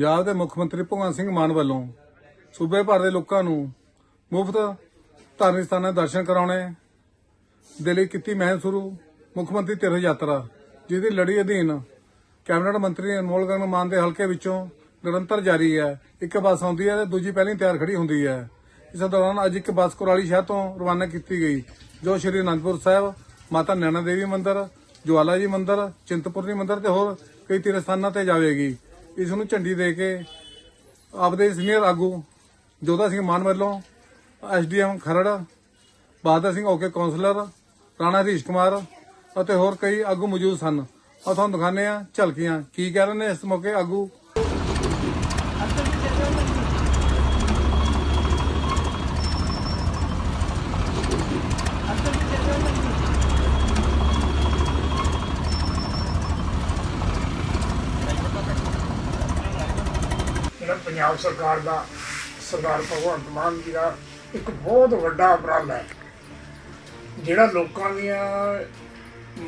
ਪੰਜਾਬ ਦੇ ਮੁੱਖ ਮੰਤਰੀ ਭਗਵੰਤ ਸਿੰਘ ਮਾਨ ਵੱਲੋਂ ਸੂਬੇ ਭਰ ਦੇ ਲੋਕਾਂ ਨੂੰ ਮੁਫਤ ਧਾਰਮਿਕ ਸਥਾਨਾਂ ਦੇ ਦਰਸ਼ਨ ਕਰਾਉਣੇ ਦੇ ਲਈ ਕੀਤੀ ਮਹਿਮ ਸ਼ੁਰੂ, ਮੁੱਖ ਮੰਤਰੀ ਤੀਰਥ ਯਾਤਰਾ, ਜਿਹਦੀ ਲੜੀ ਅਧੀਨ ਕੈਬਨਿਟ ਮੰਤਰੀ ਅਨਮੋਲ ਗਗਨ ਮਾਨ ਦੇ ਹਲਕੇ ਵਿੱਚੋਂ ਨਿਰੰਤਰ ਜਾਰੀ ਹੈ। ਇੱਕ ਬੱਸ ਆਉਂਦੀ ਹੈ ਤੇ ਦੂਜੀ ਪਹਿਲਾਂ ਤਿਆਰ ਖੜੀ ਹੁੰਦੀ ਹੈ। ਇਸ ਦੌਰਾਨ ਅੱਜ ਇੱਕ ਬੱਸ ਕੁਰਾਲੀ ਸ਼ਹਿਰ ਤੋਂ ਰਵਾਨਾ ਕੀਤੀ ਗਈ, ਜੋ ਸ਼੍ਰੀ ਅਨੰਦਪੁਰ ਸਾਹਿਬ, ਮਾਤਾ ਨੈਣਾ ਦੇਵੀ ਮੰਦਿਰ, ਜਵਾਲਾ ਜੀ ਮੰਦਿਰ, ਚਿੰਤਪੁਰਨੀ ਮੰਦਿਰ ਤੇ ਹੋਰ ਕਈ ਤੀਰਥ ਸਥਾਨਾਂ ਤੇ ਜਾਵੇਗੀ। ਇਸ ਨੂੰ ਝੰਡੀ ਦੇ ਕੇ ਆਪਦੇ ਸੀਨੀਅਰ ਆਗੂ ਜੋਧਾ ਸਿੰਘ ਮਾਨ ਵੱਲੋਂ SDM Kharar, Bahadur Singh okay councillor Rana Harish Kumar ਅਤੇ ਹੋਰ ਕਈ ਆਗੂ ਮੌਜੂਦ ਸਨ। ਆ ਤੁਹਾਨੂੰ ਦਿਖਾਣੇ ਆ ਝਲਕੀਆਂ। ਕੀ ਕਹਿ ਰਹੇ ਨੇ ਇਸ ਮੌਕੇ ਆਗੂ? ਜਿਹੜਾ ਪੰਜਾਬ ਸਰਕਾਰ ਦਾ ਸਰਦਾਰ ਭਗਵੰਤ ਮਾਨ ਜੀ ਦਾ ਇੱਕ ਬਹੁਤ ਵੱਡਾ ਉਪਰਾਲਾ ਹੈ। ਜਿਹੜਾ ਲੋਕਾਂ ਦੀਆਂ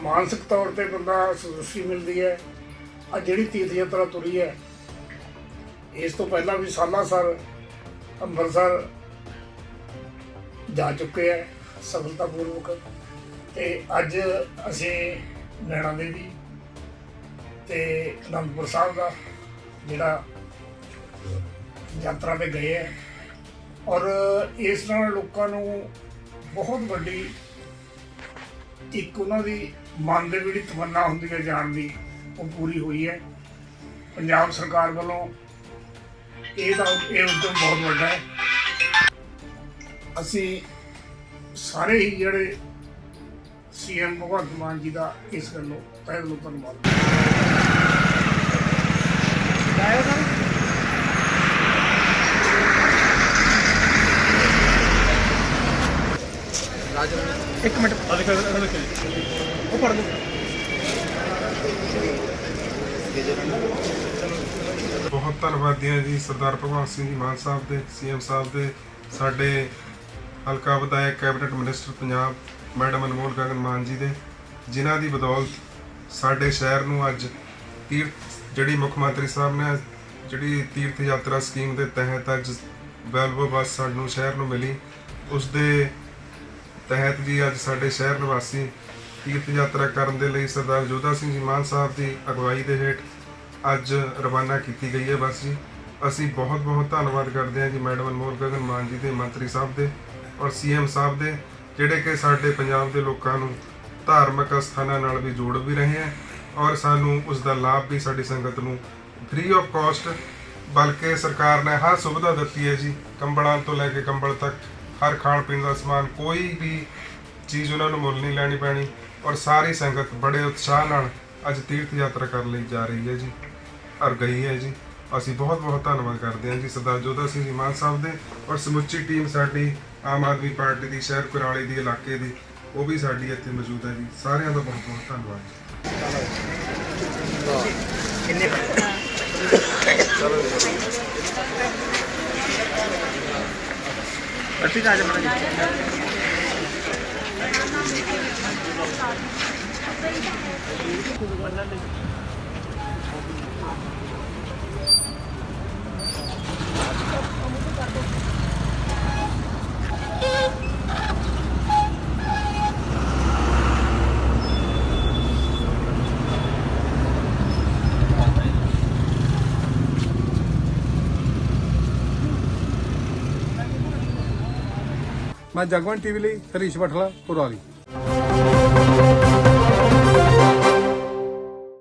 ਮਾਨਸਿਕ ਤੌਰ ਤੇ ਬੰਦਾ ਸੰਤੁਸ਼ਟੀ ਮਿਲਦੀ ਹੈ ਆ ਜਿਹੜੀ ਤੀਰਥ ਯਾਤਰਾ ਤੁਰੀ ਹੈ, ਇਸ ਤੋਂ ਪਹਿਲਾਂ ਵੀ ਸਾਲਾ ਸਰ ਅੰਮ੍ਰਿਤਸਰ ਜਾ ਚੁੱਕੇ ਹੈ ਸਫਲਤਾਪੂਰਵਕ ਤੇ ਅੱਜ ਅਸੀਂ ਨੈਣਾ ਦੇਵੀ ਤੇ ਅਨੰਦਪੁਰ ਸਾਹਿਬ ਦਾ ਜਿਹੜਾ ਯਾਤਰਾ ਤੇ ਗਏ ਹੈ। ਔਰ ਇਸ ਨਾਲ ਲੋਕਾਂ ਨੂੰ ਬਹੁਤ ਵੱਡੀ ਇੱਕ ਉਹਨਾਂ ਦੀ ਮਨ ਦੇ ਜਿਹੜੀ ਤਮੰਨਾ ਹੁੰਦੀ ਹੈ ਜਾਣ ਦੀ, ਉਹ ਪੂਰੀ ਹੋਈ ਹੈ। ਪੰਜਾਬ ਸਰਕਾਰ ਵੱਲੋਂ ਇਹ ਤਾਂ ਇਹ ਉਦਮ ਬਹੁਤ ਵੱਡਾ ਹੈ। ਅਸੀਂ ਸਾਰੇ ਹੀ ਜਿਹੜੇ ਸੀਐਮ ਭਗਵੰਤ ਮਾਨ ਜੀ ਦਾ ਇਸ ਗੱਲੋਂ ਤਹਿ ਦਿਲੋਂ ਧੰਨਵਾਦ। ਇੱਕ ਮਿੰਟ। ਆ ਦੇਖੋ ਇਹ ਦੇਖੋ ਉਹ ਪੜ ਲਓ। ਬਹੁਤ ਧੰਨਵਾਦੀ ਹਾਂ ਜੀ ਸਰਦਾਰ ਭਗਵੰਤ ਸਿੰਘ ਜੀ ਮਾਨ ਸਾਹਿਬ ਦੇ ਸੀਐਮ ਸਾਹਿਬ ਦੇ ਸਾਡੇ ਹਲਕਾ ਵਿਧਾਇਕ cabinet minister Punjab madam Anmol Gagan Maan ji ਦੇ ਜਿਨ੍ਹਾਂ ਦੀ ਬਦੌਲਤ ਸਾਡੇ ਸ਼ਹਿਰ ਨੂੰ ਅੱਜ ਤੀਰਥ ਜਿਹੜੀ ਮੁੱਖ ਮੰਤਰੀ ਸਾਹਿਬ ਨੇ ਜਿਹੜੀ ਤੀਰਥ ਯਾਤਰਾ ਸਕੀਮ ਦੇ ਤਹਿਤ ਅੱਜ ਵੈਲਵੋ ਬੱਸ ਸਾਨੂੰ ਸ਼ਹਿਰ ਨੂੰ ਮਿਲੀ ਉਸ ਦੇ ਤਹਿਤ ਜੀ ਅੱਜ ਸਾਡੇ ਸ਼ਹਿਰ ਨਿਵਾਸੀ ਤੀਰਥ ਯਾਤਰਾ ਕਰਨ ਦੇ ਲਈ ਸਰਦਾਰ ਜੋਧਾ ਸਿੰਘ ਜੀ ਮਾਨ ਸਾਹਿਬ ਦੀ ਅਗਵਾਈ ਦੇ ਹੇਠ ਅੱਜ ਰਵਾਨਾ ਕੀਤੀ ਗਈ ਹੈ ਬੱਸ ਜੀ। ਅਸੀਂ ਬਹੁਤ ਬਹੁਤ ਧੰਨਵਾਦ ਕਰਦੇ ਹਾਂ ਜੀ ਮੈਡਮ ਅਨਮੋਲ ਗਗਨ ਮਾਨ ਜੀ ਦੇ, ਮੰਤਰੀ ਸਾਹਿਬ ਦੇ ਔਰ ਸੀਐਮ ਸਾਹਿਬ ਦੇ, ਜਿਹੜੇ ਕਿ ਸਾਡੇ ਪੰਜਾਬ ਦੇ ਲੋਕਾਂ ਨੂੰ ਧਾਰਮਿਕ ਸਥਾਨਾਂ ਨਾਲ ਵੀ ਜੋੜ ਵੀ ਰਹੇ ਹੈ ਔਰ ਸਾਨੂੰ ਉਸ ਦਾ ਲਾਭ ਵੀ ਸਾਡੀ ਸੰਗਤ ਨੂੰ ਫ੍ਰੀ ਆਫ ਕਾਸਟ ਬਲਕਿ ਸਰਕਾਰ ਨੇ ਹਰ ਸੁਵਿਧਾ ਦਿੱਤੀ ਹੈ ਜੀ ਕੰਬਲਾਂ ਤੋਂ ਲੈ ਕੇ ਕੰਬਲ ਤੱਕ। ਹਰ ਖਾਣ ਪੀਣ ਦਾ ਸਮਾਨ, ਕੋਈ ਵੀ ਚੀਜ਼ ਉਹਨਾਂ ਨੂੰ ਮੁੱਲ ਨਹੀਂ ਲੈਣੀ ਪੈਣੀ ਔਰ ਸਾਰੀ ਸੰਗਤ ਬੜੇ ਉਤਸ਼ਾਹ ਨਾਲ ਅੱਜ ਤੀਰਥ ਯਾਤਰਾ ਕਰਨ ਲਈ ਜਾ ਰਹੀ ਹੈ ਜੀ ਔਰ ਗਈ ਹੈ ਜੀ। ਅਸੀਂ ਬਹੁਤ ਬਹੁਤ ਧੰਨਵਾਦ ਕਰਦੇ ਹਾਂ ਜੀ ਸਰਦਾਰ ਜੋਧਾ ਸਿੰਘ ਜੀ ਮਾਨ ਸਾਹਿਬ ਦੇ ਔਰ ਸਮੁੱਚੀ ਟੀਮ ਸਾਡੀ, ਆਮ ਆਦਮੀ ਪਾਰਟੀ ਦੀ, ਸ਼ਹਿਰ ਕੁਰਾਲੀ ਦੀ, ਇਲਾਕੇ ਦੀ, ਉਹ ਵੀ ਸਾਡੀ ਇੱਥੇ ਮੌਜੂਦ ਹੈ ਜੀ। ਸਾਰਿਆਂ ਦਾ ਬਹੁਤ ਬਹੁਤ ਧੰਨਵਾਦ ਜੀ। ਅੱਛੀ ਜਾ ਜਾ ਮੜਾ ਮੈਂ ਜਗਵੰਤ ਟੀਵੀ ਲਈ ਹਰੀਸ਼ ਬਠਲਾ ਕੁਰਾਲੀ